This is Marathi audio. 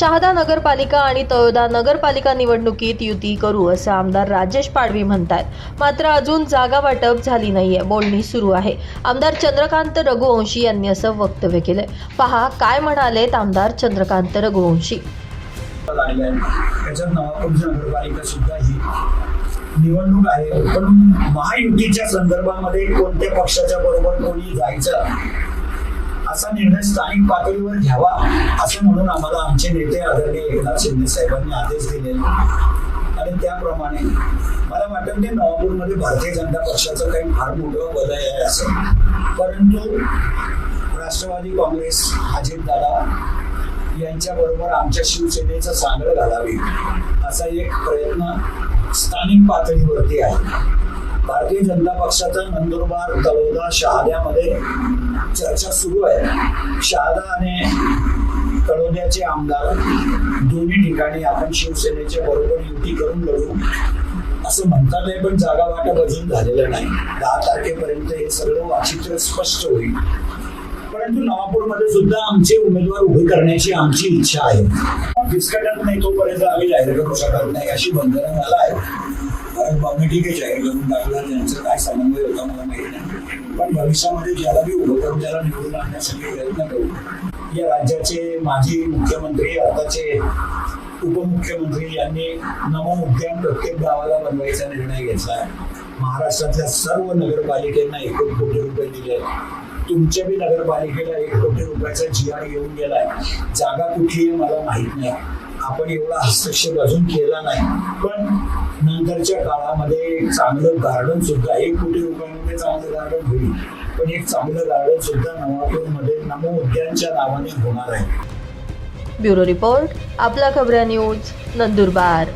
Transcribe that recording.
शहादा नगरपालिका आणि तळोदा नगरपालिका निवडणुकीत युती करू असं आमदार राजेश पाडवी म्हणतात मात्र अजून जागा वाटप झाली नाहीये बोलणी सुरू आहे. आमदार चंद्रकांत रघुवंशी यांनी असं वक्तव्य केलंय. पहा काय म्हणालेत आमदार चंद्रकांत रघुवंशी. नगरपालिका सुद्धा निवडणूक आहे. पण महायुतीच्या संदर्भामध्ये कोणत्या पक्षाच्या बरोबर कोणी जायचं? असा निर्णय स्थानिक पातळीवर घ्यावा असं म्हणून आम्हाला आमचे नेते आदरणीय एकनाथ शिंदे साहेबांनी आदेश दिले आणि त्याप्रमाणे मला वाटतं ते नवापूरमध्ये भारतीय जनता पक्षाचं काही फार मोठं वलय आहे असं. परंतु राष्ट्रवादी काँग्रेस अजितदादा यांच्या बरोबर आमच्या शिवसेनेचं सांगड घालावी असा एक प्रयत्न स्थानिक पातळीवरती आहे. भारतीय जनता पक्षाचा नंदुरबार तळोदा शहाद्यामध्ये चर्चा सुरू आहे. शहादा आणि तळोद्याचे आमदार दोन्ही ठिकाणी आपण शिवसेनेच्या बरोबर युती करून लढू. असं म्हणतात पण जागा वाटप अजून झालेलं नाही. दहा तारखेपर्यंत हे सगळं वाचित्र स्पष्ट होईल. परंतु नवापूरमध्ये सुद्धा आमचे उमेदवार उभे करण्याची आमची इच्छा आहे. विस्कटत नाही तोपर्यंत आम्ही जाहीर करू शकत नाही अशी बंधनं मला आहेत. कारण बाबा ठीक आहे जाहीर करून टाकला त्यांचं काय समन्वय होता मला माहीत नाही. पण भविष्यामध्ये ज्याला मी उभं करून त्याला निवडून आणण्यासाठी प्रयत्न करू. या राज्याचे माजी मुख्यमंत्री आताचे उपमुख्यमंत्री यांनी नमो उद्यान प्रत्येक गावाला बनवायचा निर्णय घेतला आहे. महाराष्ट्रातल्या सर्व नगरपालिकेंना एक कोटी रुपये दिले तुमच्या बी नगरपालिकेला एक कोटी रुपयाचा जी आर येऊन गेलाय. जागा कुठली आहे मला माहीत नाही. आपण एवढा हस्तक्षेप अजून केला नाही. पण नंतरच्या काळामध्ये एक चांगलं गार्डन सुद्धा एक कोटी रुपयामध्ये चांगलं गार्डन होईल. पण एक चांगलं गार्डन सुद्धा नवापूरमध्ये नमो उद्यानच्या नावाने होणार आहे. ब्युरो रिपोर्ट आपला खबऱ्या न्यूज नंदुरबार.